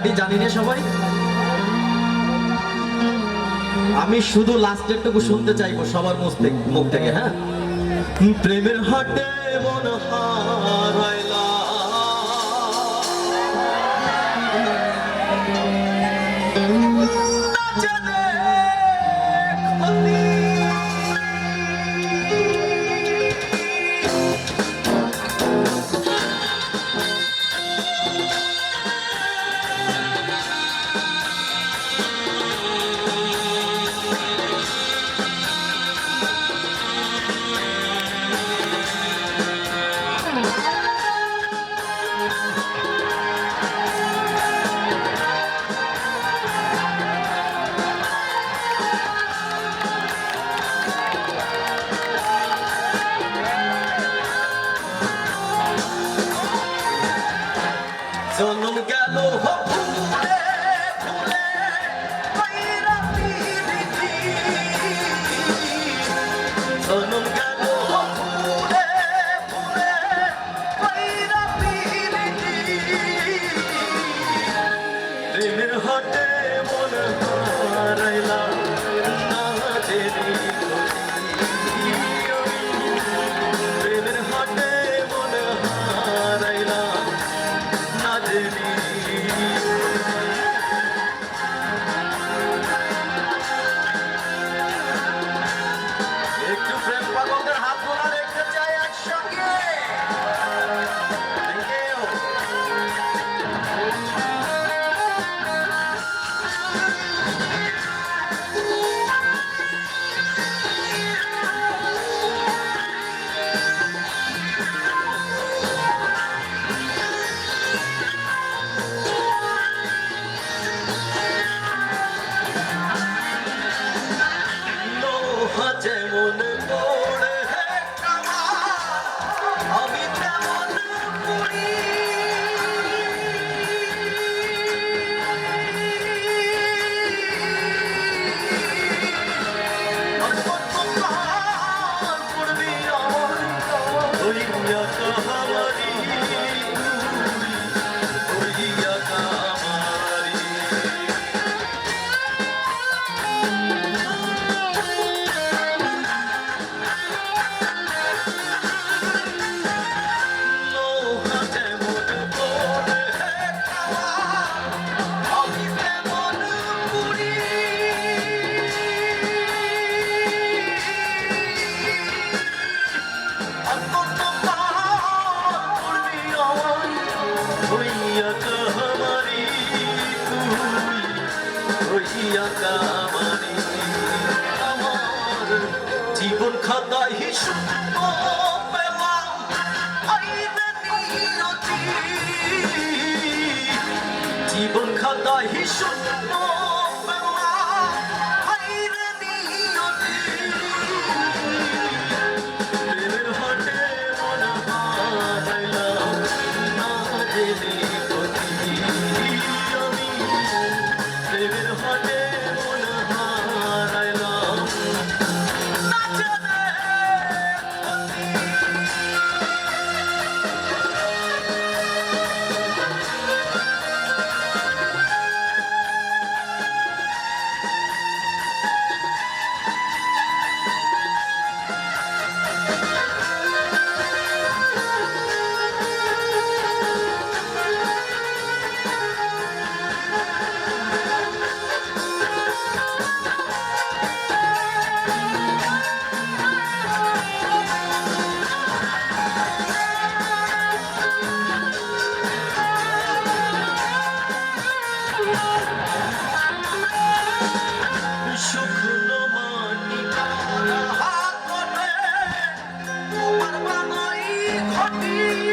কাটি জানি না সবাই। আমি শুধু লাস্টেরটুকু শুনতে চাইব সবার মুখ থেকে হ্যাঁ? প্রেমের হাটে মনে হয় হইয়া কামানি আমার জীবন খাতায় হিসুম জীবন খাতায় me.